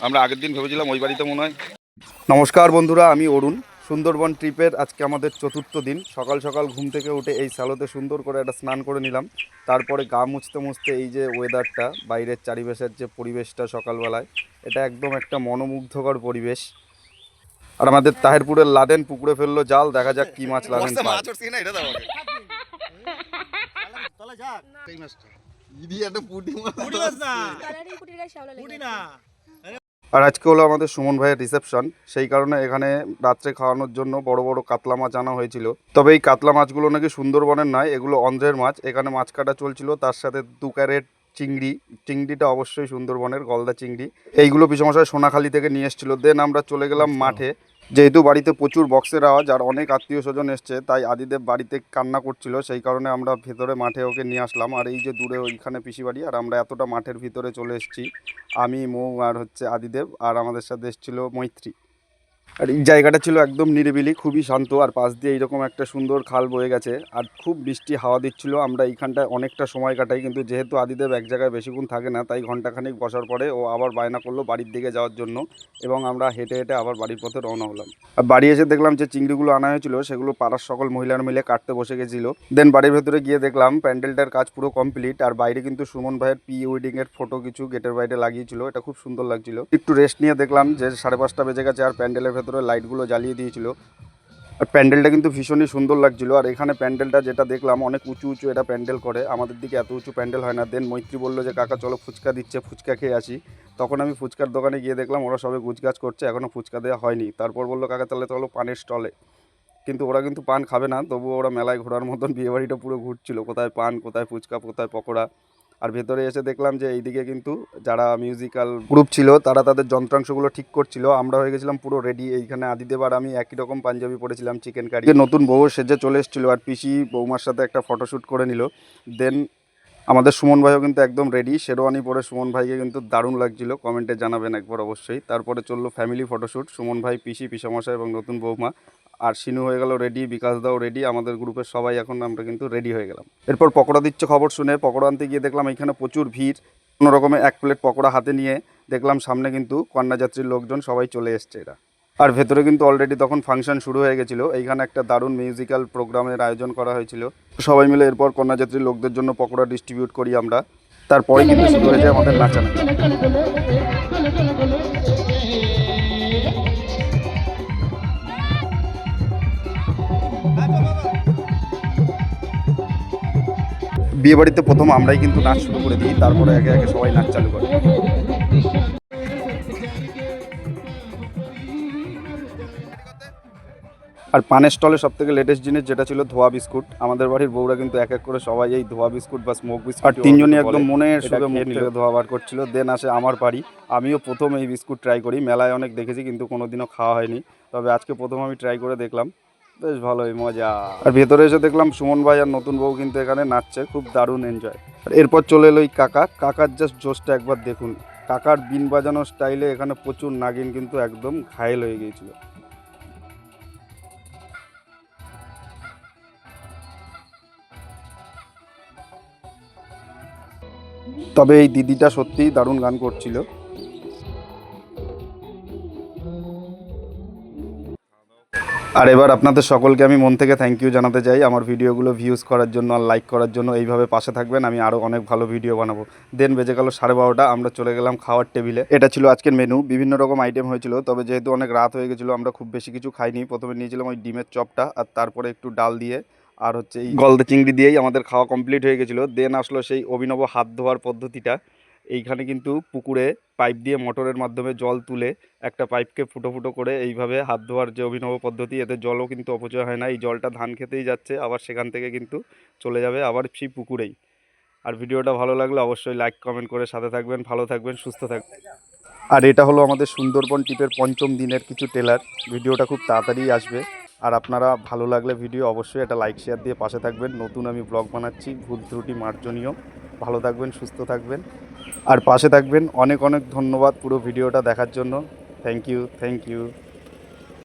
আমরা আগের দিন ভেবেছিলাম ওই বাড়িতে মনে হয়। নমস্কার বন্ধুরা আমি অরুণ। সুন্দরবন ট্রিপের আজকে আমাদের চতুর্থ দিন। সকাল সকাল ঘুম থেকে উঠে এই স্যালোতে সুন্দর করে একটা স্নান করে নিলাম। তারপরে গা মুছতে মুছতে এই যে ওয়েদারটা বাইরের চারিপাশের যে পরিবেশটা সকালবেলায় এটা একদম একটা মনোমুগ্ধকর পরিবেশ। আর আমাদের তাহেরপুরের লাদেন পুকুরে ফেলল জাল দেখা যাক কি মাছ লাদেন কালারিং গায়ে শ্যাওলা। আর আজকে হলো আমাদের সুমন ভাইয়ের রিসেপশন সেই কারণে এখানে রাত্রে খাওয়ানোর জন্য বড় বড় কাতলা মাছ আনা হয়েছিল। তবে এই কাতলা মাছগুলো নাকি সুন্দরবনের নয় এগুলো অন্ধ্রের মাছ। এখানে মাছ কাটা চলছিল তার সাথে দু ক্যারেট চিংড়ি। চিংড়িটা অবশ্যই সুন্দরবনের গলদা চিংড়ি। এইগুলো পিছমশায় সোনাখালি থেকে নিয়ে এসেছিল। দেন আমরা চলে গেলাম মাঠে। যেহেতু বাড়িতে প্রচুর বক্সের আওয়াজ আর অনেক আত্মীয় স্বজন এসছে, তাই আদিদেব বাড়িতে কান্না করছিল, সেই কারণে আমরা ভেতরে মাঠে ওকে নিয়ে আসলাম। আর এই যে দূরে ওইখানে পিসি বাড়ি আর আমরা এতটা মাঠের ভিতরে চলে এসেছি, আমি, মৌ আর হচ্ছে আদিদেব, আর আমাদের সাথে এসেছিল মৈত্রী। আর এই জায়গাটা ছিল একদম নিরিবিলি, খুবই শান্ত, আর পাশ দিয়ে এইরকম একটা সুন্দর খাল বয়ে গেছে। আর খুব বৃষ্টি হাওয়া দিচ্ছিল, আমরা এইখানটায় অনেকটা সময় কাটাই, কিন্তু যেহেতু আদিদেব এক জায়গায় বেশিক্ষণ থাকে না, তাই ঘন্টাখানিক বসার পরে ও আবার বায়না করল বাড়ির দিকে যাওয়ার জন্য এবং আমরা হেঁটে হেঁটে আবার বাড়ির পথে রওনা হলাম। আর বাড়ি এসে দেখলাম যে চিংড়িগুলো আনা হয়েছিল, সেগুলো পাড়ার সকল মহিলারা মিলে কাটতে বসে গেছিল। দেন বাড়ির ভেতরে গিয়ে দেখলাম প্যান্ডেলটার কাজ পুরো কমপ্লিট আর বাইরে কিন্তু সুমন ভাইয়ের প্রি ওয়েডিং এর ফটো কিছু গেটের বাইরে লাগিয়েছিল, এটা খুব সুন্দর লাগছিল। একটু রেস্ট নিয়ে দেখলাম যে সাড়ে পাঁচটা বেজে গেছে, আর প্যান্ডেলের ভেতরে লাইটগুলো জ্বালিয়ে দিয়েছিল। আর প্যান্ডেলটা কিন্তু ভীষণই সুন্দর লাগছিল। আর এখানে প্যান্ডেলটা যেটা দেখলাম, অনেক উঁচু উঁচু এটা প্যান্ডেল করে। আমাদের দিকে এত উঁচু প্যান্ডেল হয় না। দেন মৈত্রী বলল যে, কাকা, চলো ফুচকা দিচ্ছে, ফুচকা খেয়ে আসি। তখন আমি ফুচকার দোকানে গিয়ে দেখলাম, ওরা সবে গুজগাছ করছে এখনও ফুচকা দেওয়া হয়নি। তারপর বলল, কাকা, তাহলে চলো পানের স্টলে। কিন্তু ওরা কিন্তু পান খাবে না, তবুও ওরা মেলায় ঘোরার মতন বিয়েবাড়িটা পুরো ঘুরছিল। কোথায় পান, কোথায় ফুচকা, কোথায় পকোড়া। আর ভেতরে এসে দেখলাম যে এইদিকে কিন্তু যারা মিউজিক্যাল গ্রুপ ছিল, তারা তাদের যন্ত্রাংশগুলো ঠিক করছিল। আমরা হয়ে গেছিলাম পুরো রেডি এইখানে আদিদেবার আমি একই রকম পাঞ্জাবি পরেছিলাম চিকেন কারি নতুন বউ সেজে চলে এসেছিল, আর পিসি বৌমার সাথে একটা ফটোশ্যুট করে নিল। দেন আমাদের সুমন ভাইও কিন্তু একদম রেডি শেরওয়ানি পরে সুমন ভাইকে কিন্তু দারুণ লাগছিল কমেন্টে জানাবেন একবার অবশ্যই। তারপরে চলল ফ্যামিলি ফটোশ্যুট সুমন ভাই পিসি, পিসামশাই এবং নতুন বৌমা। আর সিনু হয়ে গেল রেডি বিকাশ দাও রেডি আমাদের গ্রুপের সবাই এখন আমরা কিন্তু রেডি হয়ে গেলাম। এরপর পকোড়া দিচ্ছে খবর শুনে, পকোড়া আনতে গিয়ে দেখলাম এখানে প্রচুর ভিড় কোনো রকমে এক প্লেট পকোড়া হাতে নিয়ে দেখলাম সামনে কিন্তু কন্যাযাত্রীর লোকজন সবাই চলে এসছে এরা। আর ভেতরে কিন্তু অলরেডি তখন ফাংশন শুরু হয়ে গেছিল। এইখানে একটা দারুণ মিউজিক্যাল প্রোগ্রামের আয়োজন করা হয়েছিল। সবাই মিলে এরপর কন্যাযাত্রীর লোকদের জন্য পকোড়া ডিস্ট্রিবিউট করি আমরা। তারপরে কিন্তু শুরু হয়ে যায় আমাদের নাচানাচি বিয়েবাড়িতে প্রথম আমরাই কিন্তু নাচ শুরু করে দিই, তারপরে একে একে সবাই নাচ চালু করে। আর পানের স্টলে সব থেকে লেটেস্ট জিনিস যেটা ছিল ধোয়া বিস্কুট। আমাদের বাড়ির বউরা কিন্তু এক এক করে সবাই এই ধোয়া বিস্কুট বা স্মোক বিস্কুট আর তিনজনই একদম মনের সুখে মুখ থেকে ধোয়া বার করছিল দেন আসে আমার বাড়ি। আমিও প্রথম এই বিস্কুট ট্রাই করি মেলায় অনেক দেখেছি কিন্তু কোনোদিনও খাওয়া হয়নি। তবে আজকে প্রথম আমি ট্রাই করে দেখলাম বেশ ভালোই মজা। আর ভেতরে এসে দেখলাম সুমন ভাই আর নতুন বউ কিন্তু এখানে নাচছে খুব দারুণ এনজয় আর এরপর চলে এলো এই কাকা। কাকার জাস্ট জোশটা একবার দেখুন। কাকার বিন বাজানোর স্টাইলে এখানে প্রচুর নাগিন কিন্তু একদম ঘায়েল হয়ে গিয়েছিল। তবে এই দিদিটা সত্যিই দারুণ গান করছিল। আর এবার আপনাদের সকলকে আমি মন থেকে থ্যাংক ইউ জানাতে চাই। আমার ভিডিওগুলো ভিউজ করার জন্য আর লাইক করার জন্য এইভাবে পাশে থাকবেন। আমি আরও অনেক ভালো ভিডিও বানাবো। দেন বেজে গেল সাড়ে বারোটা, আমরা চলে গেলাম খাওয়ার টেবিলে এটা ছিল আজকের মেনু বিভিন্ন রকম আইটেম হয়েছিল, তবে যেহেতু অনেক রাত হয়ে গেছিল, আমরা খুব বেশি কিছু খাইনি। প্রথমে নিয়েছিলাম ওই ডিমের চপটা আর তারপরে একটু ডাল দিয়ে আর হচ্ছে এই গলদা চিংড়ি দিয়েই আমাদের খাওয়া কমপ্লিট হয়ে গেছিল। দেন আসলো সেই অভিনব হাত ধোয়ার পদ্ধতিটা। এইখানে কিন্তু পুকুরে পাইপ দিয়ে মোটরের মাধ্যমে জল তুলে একটা পাইপকে ফুটো ফুটো করে এইভাবে হাত ধোয়ার যে অভিনব পদ্ধতি, এতে জলও কিন্তু অপচয় হয় না। এই জলটা ধান খেতেই যাচ্ছে, আবার সেখান থেকে কিন্তু চলে যাবে আবার সেই পুকুরেই। আর ভিডিওটা ভালো লাগলে অবশ্যই লাইক কমেন্ট করে সাথে থাকবেন, ভালো থাকবেন, সুস্থ থাকবেন। আর এটা হলো আমাদের সুন্দরবন টিপের পঞ্চম দিনের কিছু টেলার ভিডিওটা খুব তাড়াতাড়ি আসবে। আর আপনারা ভালো লাগলে ভিডিও অবশ্যই একটা লাইক শেয়ার দিয়ে পাশে থাকবেন। নতুন আমি ব্লগ বানাচ্ছি, ভুল ত্রুটি মার্জনীয়। ভালো থাকবেন, সুস্থ থাকবেন। আর পাশে থাকবেন। অনেক অনেক ধন্যবাদ পুরো ভিডিওটা দেখার জন্য। Thank you thank you